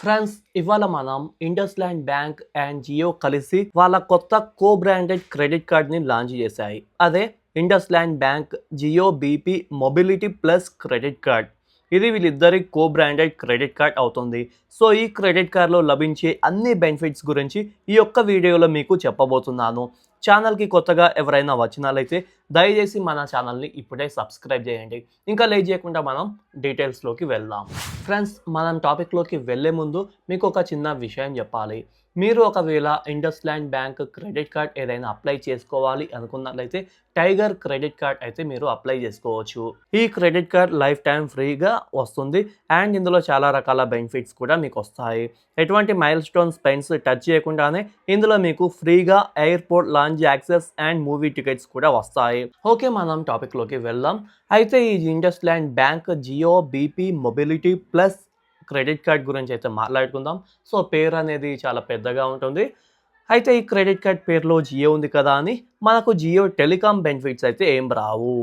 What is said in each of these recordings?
Friends ఇవాళ మనం IndusInd bank and Jio కలిసి వాళ్ళ కొత్త కో బ్రాండెడ్ క్రెడిట్ కార్డ్ని లాంచ్ చేశాయి. అదే IndusInd bank Jio BP mobility plus credit card. ఇది వీళ్ళిద్దరి కో బ్రాండెడ్ క్రెడిట్ కార్డ్ అవుతుంది. సో ఈ క్రెడిట్ కార్డ్లో లభించే అన్ని బెనిఫిట్స్ గురించి ఈ యొక్క వీడియోలో మీకు చెప్పబోతున్నాను. ఛానల్కి కొత్తగా ఎవరైనా వచ్చినాలైతే దయచేసి మన ఛానల్ని ఇప్పుడే సబ్స్క్రైబ్ చేయండి. ఇంకా లేట్ చేయకుండా మనం డీటెయిల్స్లోకి వెళ్దాం. ఫ్రెండ్స్ మనం టాపిక్లోకి వెళ్ళే ముందు మీకు ఒక చిన్న విషయం చెప్పాలి. మీరు ఒకవేళ IndusInd bank credit card ఏదైనా అప్లై చేసుకోవాలి అనుకున్నట్లయితే టైగర్ క్రెడిట్ కార్డ్ అయితే మీరు అప్లై చేసుకోవచ్చు. ఈ క్రెడిట్ కార్డ్ లైఫ్ టైం ఫ్రీగా వస్తుంది. అండ్ ఇందులో చాలా రకాల బెనిఫిట్స్ కూడా మీకు వస్తాయి. ఎటువంటి మైల్ స్టోన్ స్పెన్స్ టచ్ చేయకుండానే ఇందులో మీకు ఫ్రీగా airport lounge access and movie tickets కూడా వస్తాయి. ఓకే మనం టాపిక్లోకి వెళ్దాం. అయితే ఈ IndusInd bank Jio BP mobility plus credit card గురించి అయితే మాట్లాడుకుందాం. సో పేరు అనేది చాలా పెద్దగా ఉంటుంది. అయితే ఈ క్రెడిట్ కార్డ్ పేరులో జియో ఉంది కదా అని మనకు జియో టెలికాం బెనిఫిట్స్ అయితే ఏం రావు.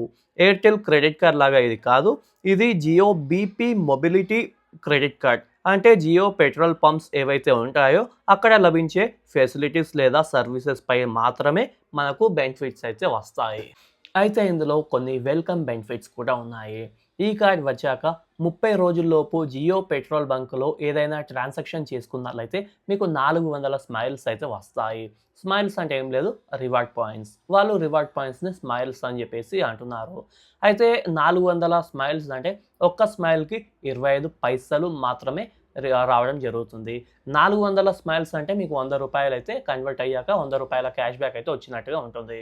ఎయిర్టెల్ క్రెడిట్ కార్డ్ లాగా ఇది కాదు. ఇది Jio BP mobility credit card. అంటే జియో పెట్రోల్ పంప్స్ ఏవైతే ఉంటాయో అక్కడ లభించే ఫెసిలిటీస్ లేదా సర్వీసెస్ పై మాత్రమే మనకు బెనిఫిట్స్ అయితే వస్తాయి. అయితే ఇందులో కొన్ని వెల్కమ్ బెనిఫిట్స్ కూడా ఉన్నాయి. ఈ కార్డ్ వచ్చాక ముప్పై రోజుల్లోపు జియో పెట్రోల్ బంక్లో ఏదైనా ట్రాన్సాక్షన్ చేసుకున్నట్లయితే మీకు నాలుగు వందల స్మైల్స్ అయితే వస్తాయి. స్మైల్స్ అంటే ఏం లేదు రివార్డ్ పాయింట్స్. వాళ్ళు రివార్డ్ పాయింట్స్ని స్మైల్స్ అని చెప్పేసి అంటున్నారు. అయితే నాలుగు వందల స్మైల్స్ అంటే ఒక్క స్మైల్కి ఇరవై ఐదు పైసలు మాత్రమే రావడం జరుగుతుంది. నాలుగు వందల స్మైల్స్ అంటే మీకు వంద రూపాయలు అయితే కన్వర్ట్ అయ్యాక వంద రూపాయల క్యాష్ బ్యాక్ అయితే వచ్చినట్టుగా ఉంటుంది.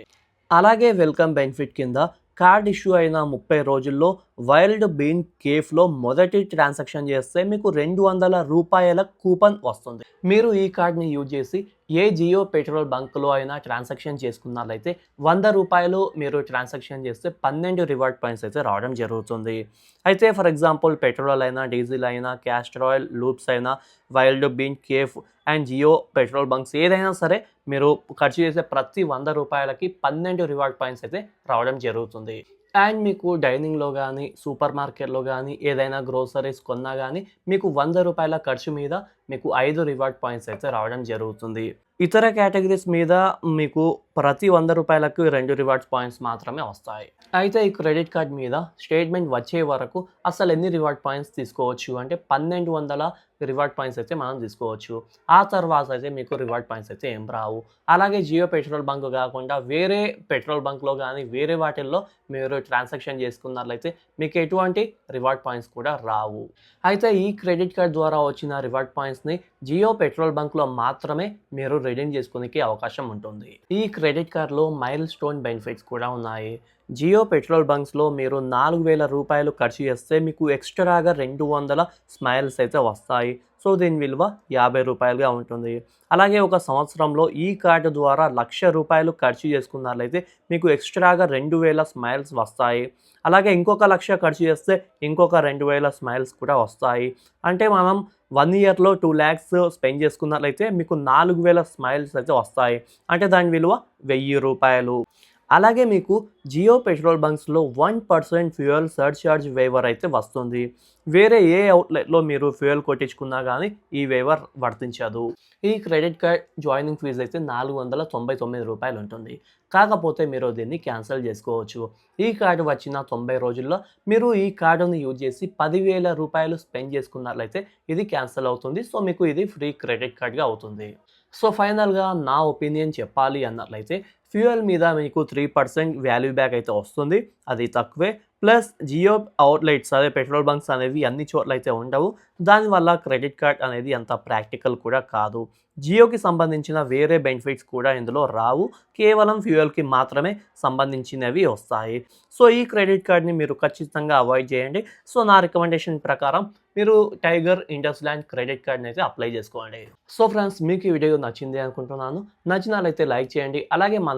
అలాగే వెల్కమ్ బెనిఫిట్ కింద కార్డ్ ఇష్యూ అయిన ముప్పై రోజుల్లో వైల్డ్ బీన్ కేఫ్లో మొదటి ట్రాన్సాక్షన్ చేస్తే మీకు రెండు వందల రూపాయల కూపన్ వస్తుంది. మీరు ఈ కార్డ్ని యూజ్ చేసి ఏ జియో పెట్రోల్ బంక్లో అయినా ట్రాన్సాక్షన్ చేసుకున్నట్లయితే వంద రూపాయలు మీరు ట్రాన్సాక్షన్ చేస్తే పన్నెండు రివార్డ్ పాయింట్స్ అయితే రావడం జరుగుతుంది. అయితే ఫర్ ఎగ్జాంపుల్ పెట్రోల్ అయినా డీజిల్ అయినా క్యాస్టర్ ఆయిల్ లూప్స్ అయినా Wild Bean Cafe and Jio petrol bunks ఏదైనా సరే మీరు ఖర్చు చేసే ప్రతి వంద రూపాయలకి పన్నెండు రివార్డ్ పాయింట్స్ అయితే రావడం జరుగుతుంది. అండ్ మీకు డైనింగ్లో కానీ సూపర్ మార్కెట్లో కానీ ఏదైనా గ్రోసరీస్ కొన్నా కానీ మీకు వంద రూపాయల ఖర్చు మీద మీకు ఐదు రివార్డ్ పాయింట్స్ అయితే రావడం జరుగుతుంది. ఇతర కేటగిరీస్ మీద మీకు ప్రతి వంద రూపాయలకు రెండు రివార్డ్స్ పాయింట్స్ మాత్రమే వస్తాయి. అయితే ఈ క్రెడిట్ కార్డ్ మీద స్టేట్మెంట్ వచ్చే వరకు అసలు ఎన్ని రివార్డ్ పాయింట్స్ తీసుకోవచ్చు? అంటే పన్నెండు వందల రివార్డ్ పాయింట్స్ అయితే మనం తీసుకోవచ్చు. ఆ తర్వాత అయితే మీకు రివార్డ్ పాయింట్స్ అయితే ఏం రావు. అలాగే జియో పెట్రోల్ బంక్ కాకుండా వేరే పెట్రోల్ బంక్లో కానీ వేరే వాటిల్లో మీరు ట్రాన్సాక్షన్ చేసుకున్నట్లయితే మీకు ఎటువంటి రివార్డ్ పాయింట్స్ కూడా రావు. అయితే ఈ క్రెడిట్ కార్డ్ ద్వారా వచ్చిన రివార్డ్ పాయింట్స్ని జియో పెట్రోల్ బంక్లో మాత్రమే మీరు రిడీమ్ చేసుకునే అవకాశం ఉంటుంది. ఈ క్రెడిట్ కార్డ్లో మైల్ స్టోన్ బెనిఫిట్స్ కూడా ఉన్నాయి. జియో పెట్రోల్ బంక్స్లో మీరు నాలుగు వేల రూపాయలు ఖర్చు చేస్తే మీకు ఎక్స్ట్రాగా రెండు వందల స్మైల్స్ అయితే వస్తాయి. సో దీని విలువ యాభై రూపాయలుగా ఉంటుంది. అలాగే ఒక సంవత్సరంలో ఈ కార్డు ద్వారా లక్ష రూపాయలు ఖర్చు చేసుకున్నట్లయితే మీకు ఎక్స్ట్రాగా రెండు వేల స్మైల్స్ వస్తాయి. అలాగే ఇంకొక లక్ష ఖర్చు చేస్తే ఇంకొక రెండు వేల స్మైల్స్ కూడా వస్తాయి. అంటే మనం వన్ ఇయర్లో టూ ల్యాక్స్ స్పెండ్ చేసుకున్నట్లయితే మీకు నాలుగు వేల స్మైల్స్ అయితే వస్తాయి. అంటే దాని విలువ వెయ్యి రూపాయలు. అలాగే మీకు Jio petrol బంక్స్లో one percent fuel surcharge waiver అయితే వస్తుంది. వేరే ఏ అవుట్లెట్లో మీరు ఫ్యూయల్ కొట్టించుకున్నా కానీ ఈ వేవర్ వర్తించదు. ఈ క్రెడిట్ కార్డ్ జాయినింగ్ ఫీజు అయితే నాలుగు వందల తొంభై తొమ్మిది రూపాయలు ఉంటుంది. కాకపోతే మీరు దీన్ని క్యాన్సిల్ చేసుకోవచ్చు. ఈ కార్డు వచ్చిన తొంభై రోజుల్లో మీరు ఈ కార్డుని యూజ్ చేసి పదివేల రూపాయలు స్పెండ్ చేసుకున్నట్లయితే ఇది క్యాన్సిల్ అవుతుంది. సో మీకు ఇది ఫ్రీ క్రెడిట్ కార్డ్గా అవుతుంది. సో ఫైనల్గా నా ఒపీనియన్ చెప్పాలి అన్నట్లయితే ఫ్యూయల్ మీద మీకు త్రీ పర్సెంట్ వాల్యూ బ్యాక్ అయితే వస్తుంది. అది తక్కువే. ప్లస్ జియో అవుట్లెట్స్ అదే పెట్రోల్ బంక్స్ అనేవి అన్ని చోట్ల అయితే ఉండవు దానివల్ల క్రెడిట్ కార్డ్ అనేది అంత ప్రాక్టికల్ కూడా కాదు. జియోకి సంబంధించిన వేరే బెనిఫిట్స్ కూడా ఇందులో రావు. కేవలం ఫ్యూయల్కి మాత్రమే సంబంధించినవి వస్తాయి. సో ఈ క్రెడిట్ కార్డ్ని మీరు ఖచ్చితంగా అవాయిడ్ చేయండి. సో నా రికమెండేషన్ ప్రకారం మీరు టైగర్ ఇండస్ ల్యాండ్ క్రెడిట్ కార్డ్ని అయితే అప్లై చేసుకోండి. సో ఫ్రెండ్స్ మీకు ఈ వీడియో నచ్చింది అనుకుంటున్నాను. నచ్చినాలైతే లైక్ చేయండి. అలాగే మన